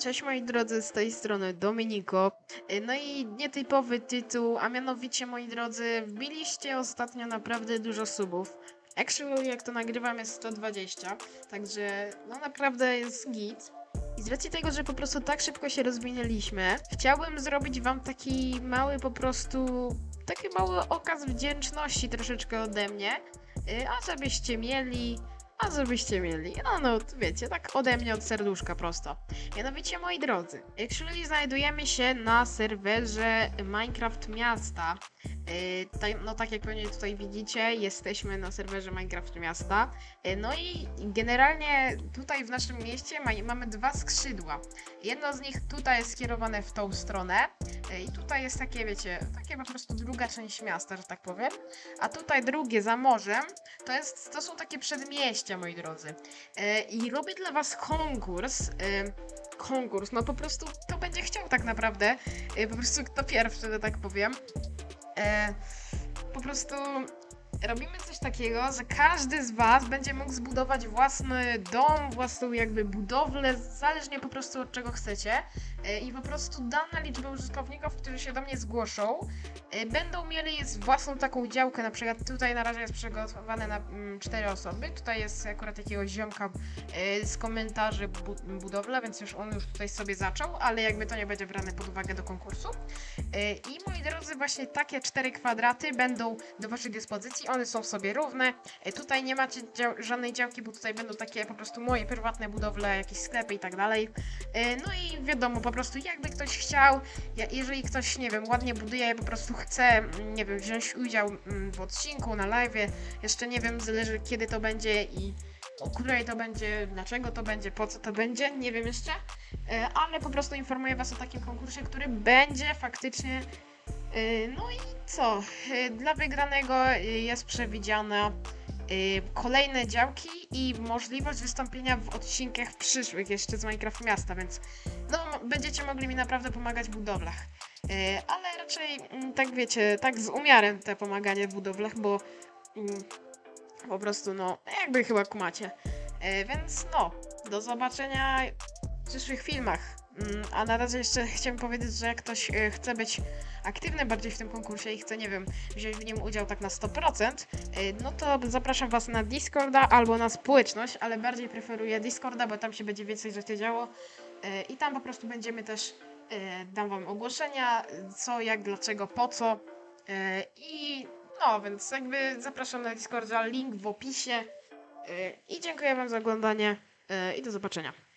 Cześć moi drodzy, z tej strony Dominiko. Y, No i nietypowy tytuł, a mianowicie moi drodzy, wbiliście ostatnio naprawdę dużo subów. Actually, jak to nagrywam jest 120, także no naprawdę jest git. I z racji tego, że po prostu tak szybko się rozwinęliśmy, chciałbym zrobić wam taki mały po prostu, taki mały okaz wdzięczności troszeczkę ode mnie, y, a żebyście mieli, a żebyście mieli, no no wiecie, tak ode mnie od serduszka prosto. Mianowicie, moi drodzy, actually znajdujemy się na serwerze Minecraft Miasta. Tutaj- no tak jak pewnie tutaj widzicie, jesteśmy na serwerze Minecraft Miasta. Yy, no i generalnie tutaj w naszym mieście ma, mamy dwa skrzydła. Jedno z nich tutaj jest skierowane w tą stronę yy, i tutaj jest takie, wiecie, takie po prostu druga część miasta, że tak powiem. A tutaj drugie za morzem to, jest, to są takie przedmieścia, moi drodzy. Yy, I robię dla was konkurs. Yy, konkurs. No po prostu kto będzie chciał tak naprawdę. E, Po prostu kto pierwszy, że tak powiem. E, po prostu robimy coś takiego, że każdy z was będzie mógł zbudować własny dom, własną jakby budowlę, zależnie po prostu od czego chcecie. E, I po prostu dana liczba użytkowników, którzy się do mnie zgłoszą, e, będą mieli własną taką działkę. Na przykład tutaj na razie jest przygotowane na mm, cztery osoby. Tutaj jest akurat jakiegoś ziomka e, z komentarzy bu budowla, więc już on już tutaj sobie zaczął, ale jakby to nie będzie brane pod uwagę do konkursu. E, I moi drodzy, właśnie takie cztery kwadraty będą do waszej dyspozycji. One są sobie równe. Tutaj nie macie dział żadnej działki, bo tutaj będą takie po prostu moje prywatne budowle, jakieś sklepy i tak dalej. No i wiadomo, po prostu jakby ktoś chciał, jeżeli ktoś, nie wiem, ładnie buduje, po prostu chce, mm, nie wiem, wziąć udział mm, w odcinku, na live, jeszcze nie wiem, zależy kiedy to będzie i o której to będzie, dlaczego to będzie, po co to będzie, nie wiem jeszcze, E, ale po prostu informuję Was o takim konkursie, który będzie faktycznie. e, No i co? E, Dla wygranego jest przewidziana kolejne działki i możliwość wystąpienia w odcinkach przyszłych jeszcze z Minecraft Miasta, więc no będziecie mogli mi naprawdę pomagać w budowlach. E, Ale raczej mm, tak wiecie, tak z umiarem te pomaganie w budowlach, bo mm, po prostu no jakby chyba kumacie. E, Więc no, do zobaczenia w przyszłych filmach. Mm, A na razie jeszcze chciałem powiedzieć, że jak ktoś e, chce być aktywny bardziej w tym konkursie i chce, nie wiem, wziąć w nim udział tak na 100%, e, no to zapraszam Was na Discorda albo na społeczność, ale bardziej preferuję Discorda, bo tam się będzie więcej rzeczy działo e, i tam po prostu będziemy też, dam Wam ogłoszenia, co, jak, dlaczego, po co i no, więc jakby zapraszam na Discorda, link w opisie i dziękuję Wam za oglądanie i do zobaczenia.